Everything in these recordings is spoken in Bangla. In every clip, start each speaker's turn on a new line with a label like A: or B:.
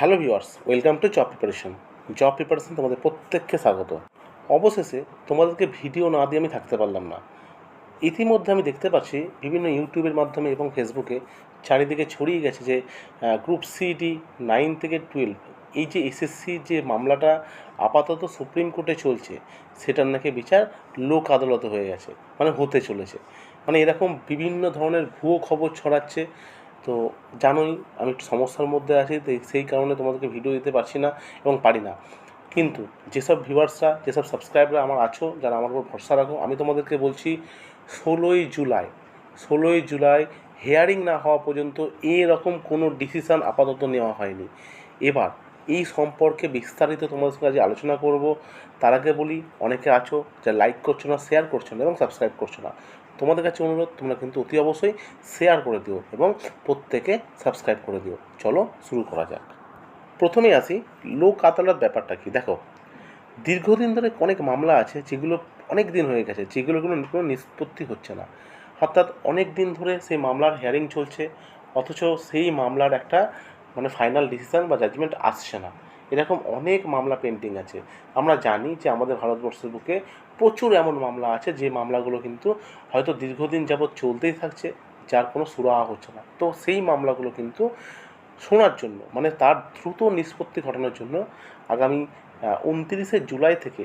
A: Hello viewers, welcome to job preparation. Job preparation তোমাদের প্রত্যেককে স্বাগত। অবশেষে তোমাদেরকে ভিডিও না দিয়ে আমি থাকতে পারলাম না। ইতিমধ্যে আমি দেখতে পাচ্ছি বিভিন্ন ইউটিউবের মাধ্যমে এবং ফেসবুকে চারিদিকে ছড়িয়ে গেছে যে গ্রুপ সিডি নাইন থেকে টুয়েলভ এই যে এসএসসি যে মামলাটা আপাতত সুপ্রিম কোর্টে চলছে, সেটার নাকি বিচার লোক আদালতে হয়ে গেছে মানে হতে চলেছে। মানে এরকম বিভিন্ন ধরনের ভুয়ো খবর ছড়াচ্ছে তো জানোই, আমি একটু সমস্যার মধ্যে আছি সেই কারণে তোমাদেরকে ভিডিও দিতে পারছি না এবং পারি না। কিন্তু যেসব ভিউয়ার্সরা, যেসব সাবস্ক্রাইবাররা আমার আছো, যারা আমার উপর ভরসা রাখো, আমি তোমাদেরকে বলছি, ষোলোই জুলাই ষোলোই জুলাই হেয়ারিং না হওয়া পর্যন্ত এরকম কোনো ডিসিশান আপাতত নেওয়া হয়নি। এবার এই সম্পর্কে বিস্তারিত তোমাদের সঙ্গে আজ আলোচনা করব। তার আগে বলি, অনেকে আছো যা লাইক করছ না শেয়ার করছ না এবং সাবস্ক্রাইব করছ না। তোমাদের কাছে অনুরোধ, তোমরা কিন্তু অতি অবশ্যই শেয়ার করে দিও এবং প্রত্যেকে সাবস্ক্রাইব করে দিও। চলো শুরু করা যাক। প্রথমেই আসি, লোক আদালত ব্যাপারটা কি? দেখো, দীর্ঘদিন ধরে অনেক মামলা আছে যেগুলো অনেক দিন হয়ে গেছে যেগুলো কোনো কোনো নিষ্পত্তি হচ্ছে না। অর্থাৎ অনেক দিন ধরে সেই মামলার হেয়ারিং চলছে, অথচ সেই মামলার একটা মানে ফাইনাল ডিসিশন বা জাজমেন্ট আসছে না। এরকম অনেক মামলা পেন্টিং আছে। আমরা জানি যে আমাদের ভারতবর্ষের বুকে প্রচুর এমন মামলা আছে, যে মামলাগুলো কিন্তু হয়তো দীর্ঘদিন যাবৎ চলতেই থাকছে, যার কোনো সুরাহা হচ্ছে না। তো সেই মামলাগুলো কিন্তু শোনার জন্য মানে তার দ্রুত নিষ্পত্তি ঘটানোর জন্য আগামী উনত্রিশে জুলাই থেকে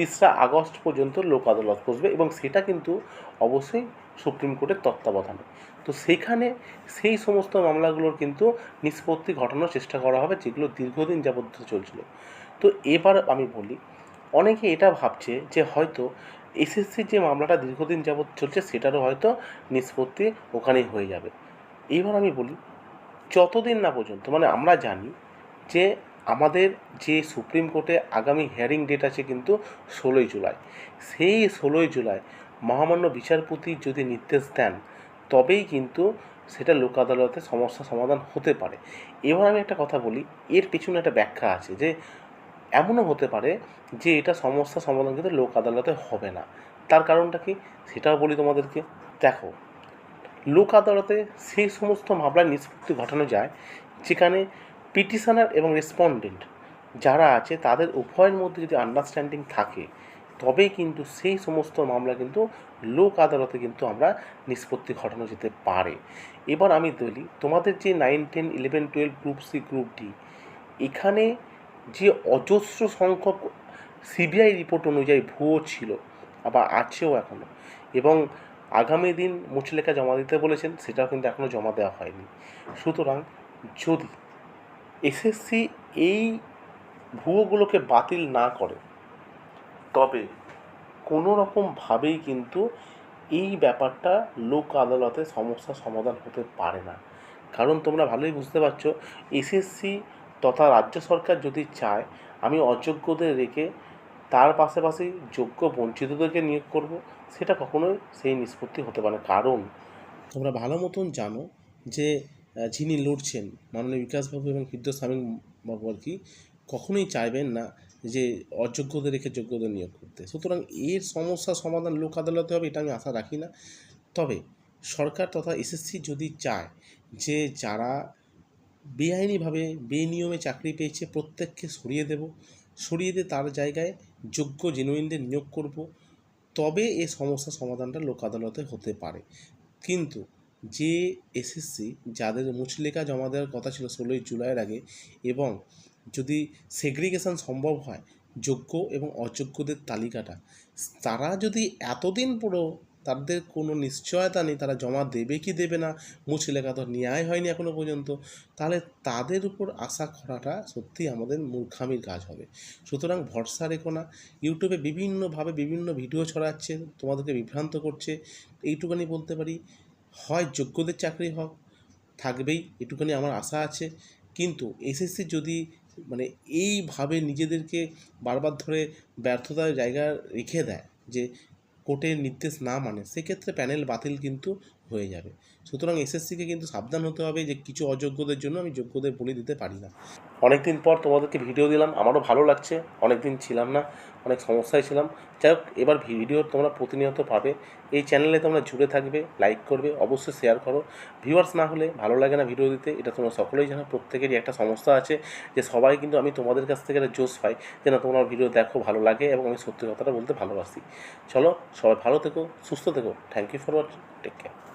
A: তেসরা আগস্ট পর্যন্ত লোক আদালত বসবে এবং সেটা কিন্তু অবশ্যই সুপ্রিম কোর্টের তত্ত্বাবধানে। তো সেইখানে সেই সমস্ত মামলাগুলোর কিন্তু নিষ্পত্তি ঘটানোর চেষ্টা করা হবে যেগুলো দীর্ঘদিন যাবত চলছিল। তো এবার আমি বলি, অনেকে এটা ভাবছে যে হয়তো এসএসসির যে মামলাটা দীর্ঘদিন যাবত চলছে সেটারও হয়তো নিষ্পত্তি ওখানেই হয়ে যাবে। এইবার আমি বলি, যতদিন না পর্যন্ত মানে আমরা জানি যে আমাদের যে সুপ্রিম কোর্টে আগামী হিয়ারিং ডেট আছে কিন্তু ষোলোই জুলাই। সেই ষোলোই জুলাই মহামান্য বিচারপতি যদি নির্দেশ দেন, তবেই কিন্তু সেটা লোক আদালতে সমস্যা সমাধান হতে পারে। এবার আমি একটা কথা বলি, এর পিছনে একটা ব্যাখ্যা আছে যে, এমনও হতে পারে যে এটা সমস্যা সমাধান কিন্তু লোক আদালতে হবে না। তার কারণটা কি? সেটাও বলি তোমাদেরকে। দেখো, লোক আদালতে সেই সমস্ত মামলার নিষ্পত্তি ঘটানো যায়, যেখানে পিটিশনার এবং রেসপন্ডেন্ট যারা আছে, তাদের উভয়ের মধ্যে যদি আন্ডারস্ট্যান্ডিং থাকে তবে কিন্তু সেই সমস্ত মামলা কিন্তু লোক আদালতে কিন্তু আমরা নিষ্পত্তি ঘটানো যেতে পারে। এবার আমি বলি, তোমাদের যে nine ten eleven twelve group C group D এখানে যে অজস্র সংখ্যক সিবিআই রিপোর্ট অনুযায়ী ভুয়ো ছিল, আবার আছেও এখনও এবং আগামী দিন মুচলেখা জমা দিতে বলেছেন, সেটাও কিন্তু এখনও জমা দেওয়া হয়নি। সুতরাং যদি এসএসসি এই ভুয়োগুলোকে বাতিল না করে। তবে কোনো রকমভাবেই কিন্তু এই ব্যাপারটা লোক আদালতে সমস্যা সমাধান হতে পারে না। কারণ তোমরা ভালোই বুঝতে পারছ এসএসসি তথা রাজ্য সরকার যদি চায়, আমি অযোগ্যদের রেখে তার পাশাপাশি যোগ্য বঞ্চিতদেরকে নিয়োগ করব, সেটা কখনোই সেই নিষ্পত্তি হতে পারে কারণ তোমরা ভালো মতন জানো যে যিনি লড়ছেন, মাননীয় বিকাশবাবু এবং হিদ্দস্বামী বাবু আর কি, কখনোই চাইবেন না যে অযোগ্যদের রেখে যোগ্যদের নিয়োগ করতে। সুতরাং এর সমস্যা সমাধান লোক আদালতে হবে, এটা আমি আশা রাখি না। তবে সরকার তথা এসএসসি যদি চায় যে যারা বেআইনিভাবে, বেনিয়মে চাকরি পেয়েছে, প্রত্যেককে সরিয়ে দেব, সরিয়ে দিয়ে তার জায়গায় যোগ্য জেনুইনদের নিয়োগ করব, তবে এ সমস্যা সমাধানটা লোক আদালতে হতে পারে। কিন্তু যে এসএসসি যাদের মুচলেখা জমা দেওয়ার কথা ছিল ষোলোই জুলাইয়ের আগে এবং যদি সেগ্রিগেশন সম্ভব হয়, যোগ্য এবং অযোগ্যদের তালিকাটা, তারা যদি এতদিন পুরো তাদের কোনো নিশ্চয়তা নেই, তারা জমা দেবে কি দেবে না মুচলেখা তো ন্যায় হয়নি এখনও পর্যন্ত, তাহলে তাদের উপর আশা করাটা সত্যি আমাদের মূর্খামির কাজ হবে। সুতরাং ভরসা রেখো না ইউটিউবে বিভিন্নভাবে বিভিন্ন ভিডিও ছড়াচ্ছে, তোমাদেরকে বিভ্রান্ত করছে, এইটুকানি বলতে পারি। হয় যোগ্যদের চাকরি হোক, থাকবেই এটুখানি আমার আশা আছে। কিন্তু এসএসসি যদি মানে এইভাবে নিজেদেরকে বারবার ধরে ব্যর্থতার জায়গা রেখে দেয় যে কোর্টের নির্দেশ না মানে সেক্ষেত্রে প্যানেল বাতিল কিন্তু হয়ে যাবে। সুতরাং এসএসসিকে কিন্তু সাবধান হতে হবে যে কিছু অযোগ্যদের জন্য আমি যোগ্যদের বলে দিতে পারি না। অনেক দিন পর তোমাদেরকে ভিডিও দিলাম, আমারও ভালো লাগছে অনেক দিন ছিলাম না, অনেক সমস্যায় ছিলাম। যাই হোক, এবার ভিডিও তোমরা প্রতিনিয়ত পাবে। এই চ্যানেলে তোমরা জুড়ে থাকবে লাইক করবে, অবশ্যই শেয়ার করো। ভিউয়ার্স না হলে ভালো লাগে না ভিডিও দিতে, এটা তোমরা সকলেই জানো, প্রত্যেকেরই একটা সমস্যা আছে যে সবাই কিন্তু আমি তোমাদের কাছ থেকে একটা জোশ পাই যে না তোমরা ভিডিও দেখো, ভালো লাগে এবং আমি সত্যি কথাটা বলতে ভালোবাসি। চলো, সবাই ভালো থেকো, সুস্থ থেকো। Thank you for watching take care